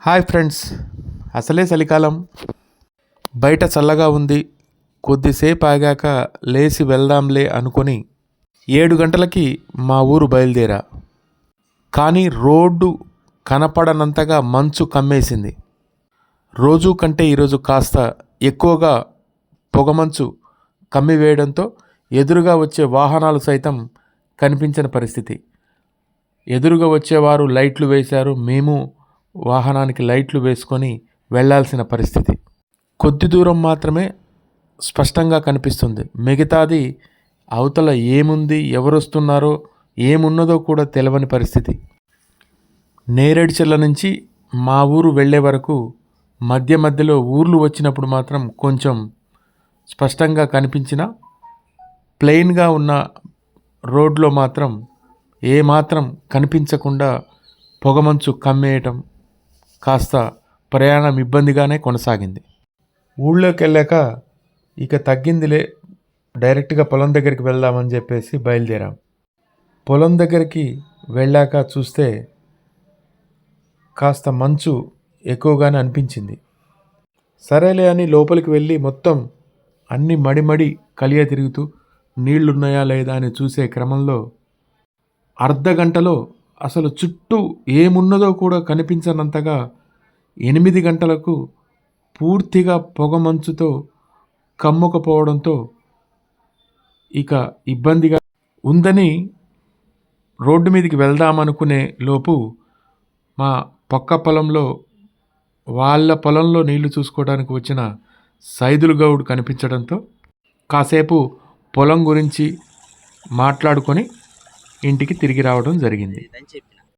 Hi friends. అసలే చలికాలం. బయట చల్లగా ఉంది. కొద్దిసేపు ఆగాక లేచి వెళ్దాంలే అనుకొని ఏడు గంటలకి మా ఊరు బయలుదేరా. కానీ రోడ్డు కనపడనంతగా మంచు కమ్మేసింది. రోజు కంటే ఈరోజు కాస్త ఎక్కువగా పొగమంచు కమ్మివేయడంతో ఎదురుగా వచ్చే వాహనాలు సైతం కనిపించని పరిస్థితి. ఎదురుగా వచ్చేవారు లైట్లు వేశారు. మేము వాహనానికి లైట్లు వేసుకొని వెళ్ళాల్సిన పరిస్థితి. కొద్ది దూరం మాత్రమే స్పష్టంగా కనిపిస్తుంది. మిగతాది అవతల ఏముంది ఎవరు వస్తున్నారో ఏమున్నదో కూడా తెలవని పరిస్థితి. నేరేడుచెల్ల నుంచి మా ఊరు వెళ్ళే వరకు మధ్య మధ్యలో ఊర్లు వచ్చినప్పుడు మాత్రం కొంచెం స్పష్టంగా కనిపించిన ప్లెయిన్గా ఉన్న రోడ్లో మాత్రం ఏమాత్రం కనిపించకుండా పొగమంచు కమ్మేయటం కాస్త ప్రయాణం ఇబ్బందిగానే కొనసాగింది. ఊళ్ళోకి వెళ్ళాక ఇక తగ్గిందిలే డైరెక్ట్గా పొలం దగ్గరికి వెళ్దామని చెప్పేసి బయలుదేరాం. పొలం దగ్గరికి వెళ్ళాక చూస్తే కాస్త మంచు ఎక్కువగానే అనిపించింది. సరేలే అని లోపలికి వెళ్ళి మొత్తం అన్ని మడిమడి కలియ తిరుగుతూ నీళ్ళున్నాయా లేదా అని చూసే క్రమంలో అర్ధ గంటలో అసలు చుట్టూ ఏమున్నదో కూడా కనిపించనంతగా ఎనిమిది గంటలకు పూర్తిగా పొగమంచుతో కమ్ముకపోవడంతో ఇక ఇబ్బందిగా ఉందని రోడ్డు మీదకి వెళ్దామనుకునే లోపు మా పక్క పొలంలో వాళ్ళ పొలంలో నీళ్ళు చూసుకోవడానికి వచ్చిన సైదులు గౌడ్ కనిపించడంతో కాసేపు పొలం గురించి మాట్లాడుకొని ఇంటికి తిరిగి రావడం జరిగింది. అని చెప్పిన?